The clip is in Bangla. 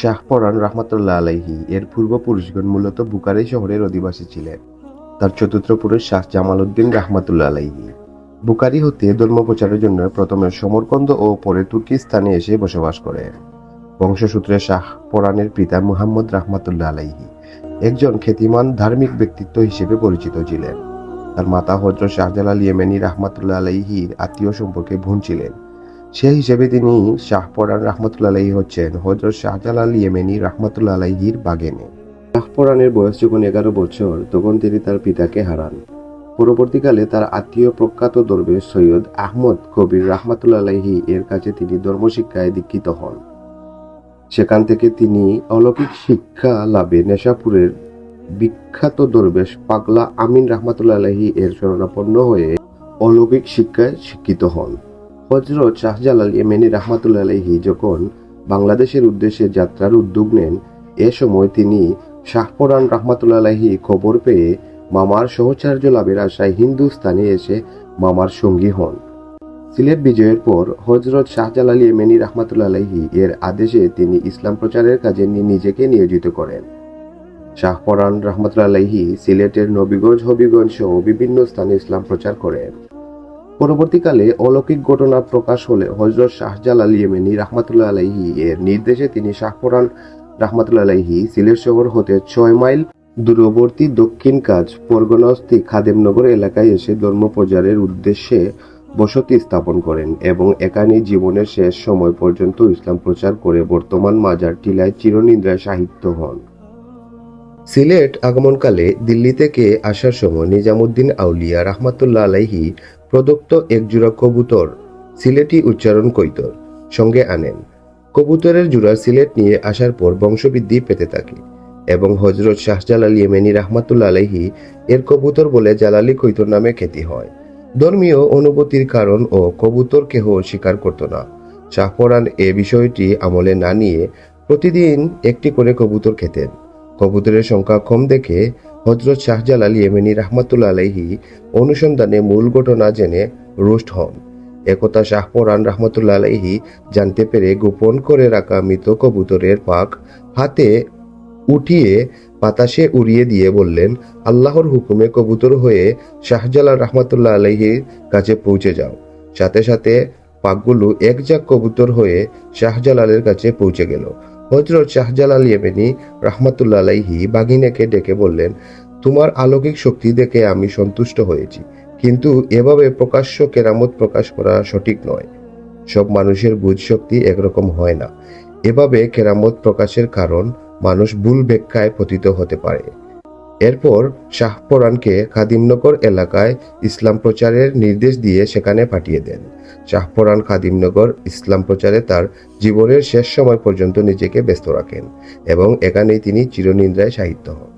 শাহপরান রহমতুল্লাহ আলাইহি। এর পূর্বপুরুষগণ মূলত বুকারি শহরের অধিবাসী ছিলেন। তার চতুর্থ পুরুষ শাহ জামাল উদ্দিন রহমতুল্লাহ আলাইহি। বুকারি হতে ধর্ম প্রচারের জন্য প্রথমে সমরকন্দ ও পরে তুর্কিস্তানে এসে বসবাস করেন বংশসূত্রে শাহ পরাণের পিতা মুহাম্মদ রহমতুল্লাহ আলাইহি। একজন খ্যাতিমান ধার্মিক ব্যক্তিত্ব হিসেবে পরিচিত ছিলেন। তার মাতা হজরত শাহজালাল ইয়েমেনি রহমতুল্লাহ আলাইহির আত্মীয় সম্পর্কে বোন ছিলেন। সে হিসেবে তিনি শাহপরান রহমতুল্লাহ আলাইহি হচ্ছেন। হজরত শাহজালাল ইয়েমেনি রহমতুল্লাহ আলাইহির বাগেনে। শাহপরানের বয়স যখন এগারো বছর, তখন তিনি তার পিতাকে হারান। পরবর্তীকালে তার আত্মীয় প্রখ্যাত দরবেশ সৈয়দ আহমদ কবির রহমতুল্লাহ আলাইহি এর কাছে তিনি ধর্মশিক্ষায় দীক্ষিত হন। সেখান থেকে তিনি অলৌকিক শিক্ষা লাভে নেশাপুরের বিখ্যাত দরবেশ পাগলা আমিন রহমতুল্লাহ আলাইহি এর শরণাপন্ন হয়ে অলৌকিক শিক্ষায় শিক্ষিত হন। হজরত শাহজালাল ইয়েমেনি রহমতুল্লাহ আলাইহি যখন বাংলাদেশের উদ্দেশ্যে যাত্রার উদ্যোগ নেন, এ সময় তিনি শাহপরান রহমতুল্লাহ আলাইহি খবর পেয়ে মামার সহচার্য লাভের আশায় হিন্দুস্তানে এসে মামার সঙ্গী হন। সিলেট বিজয়ের পর হজরত শাহজালাল ইয়েমেনি রহমতুল্লাহ আলাইহি এর আদেশে তিনি ইসলাম প্রচারের কাজে নিজেকে নিয়োজিত করেন। শাহপরান রহমতুল্লাহ সিলেটের নবীগঞ্জ, হবিগঞ্জ সহ বিভিন্ন স্থানে ইসলাম প্রচার করেন। পরবর্তীকালে অলৌকিক ঘটনা প্রকাশ হলে হজরত শাহজালাল ইয়েমেনি রহমতুল্লাহ আলাইহি এর নির্দেশে তিনি শাহপরান রহমতুল্লাহ আলাইহি সিলেট শহর হতে ছয় মাইল দূরবর্তী দক্ষিণ কাজ পরগনাস্থি খাদেমনগর এলাকায় এসে ধর্ম প্রচারের উদ্দেশ্যে বসতি স্থাপন করেন এবং এখানে জীবনের শেষ সময় পর্যন্ত ইসলাম প্রচার করে বর্তমান মাজার টিলায় চিরনিদ্রায় সাহিত্য হন। সিলেট আগমনকালে দিল্লি থেকে আসার সময় নিজামুদ্দিন আউলিয়া রহমাতুল্লাহ আলাইহি প্রদত্ত একজোড়া কবুতর সিলেটি উচ্চারণ কৈতর। সঙ্গে আনেন, কবুতরের জোড়া সিলেট নিয়ে আসার পর বংশবৃদ্ধি পেতে থাকে এবং হজরত শাহজালাল ইয়েমেনি রহমাতুল্লাহ আলাইহি এর কবুতর বলে জালালি কৈতর নামে খ্যাতি হয়। ধর্মীয় অনুভূতির কারণ ও কবুতর কেহ স্বীকার করত না। শাহপরান এ বিষয়টি আমলে না নিয়ে প্রতিদিন একটি করে কবুতর খেতেন। কবুতরের সংখ্যা কম দেখে হজরত শাহজালাল ইয়েমেনি রহমাতুল্লাহ আলাইহি অনুসন্ধানে মূল ঘটনা জেনে রুষ্ট হন। একথা শাহপরান রহমতুল্লাহ আলাইহি জানতে পেরে গোপন করে রাখা মৃত কবুতরের পাক হাতে উঠিয়ে বাতাসে উড়িয়ে দিয়ে বললেন, আল্লাহর হুকুমে কবুতর হয়ে শাহজালাল রহমতুল্লাহ আলাইহির কাছে পৌঁছে যাও। সাথে সাথে পাকগুলো একজাক কবুতর হয়ে শাহজালালের কাছে পৌঁছে গেল। হজরত শাহজালাল ইয়েমেনি রহমতুল্লাহ আলাইহি বাগিনাকে ডেকে বললেন, তোমার আলৌকিক শক্তি দেখে আমি সন্তুষ্ট হয়েছি, কিন্তু এভাবে প্রকাশ্য কেরামত প্রকাশ করা সঠিক নয়। সব মানুষের বুঝ শক্তি একরকম হয় না। এভাবে কেরামত প্রকাশের কারণ মানুষ ভুল ব্যাখ্যায় পতিত হতে পারে। এরপর শাহপরানকে খাদিমনগর এলাকায় ইসলাম প্রচারের নির্দেশ দিয়ে সেখানে পাঠিয়ে দেন। শাহপরান খাদিমনগর ইসলাম প্রচারে তার জীবনের শেষ সময় পর্যন্ত নিজেকে ব্যস্ত রাখেন এবং এখানেই তিনি চিরনিন্দ্রায় সাহিত্য হন।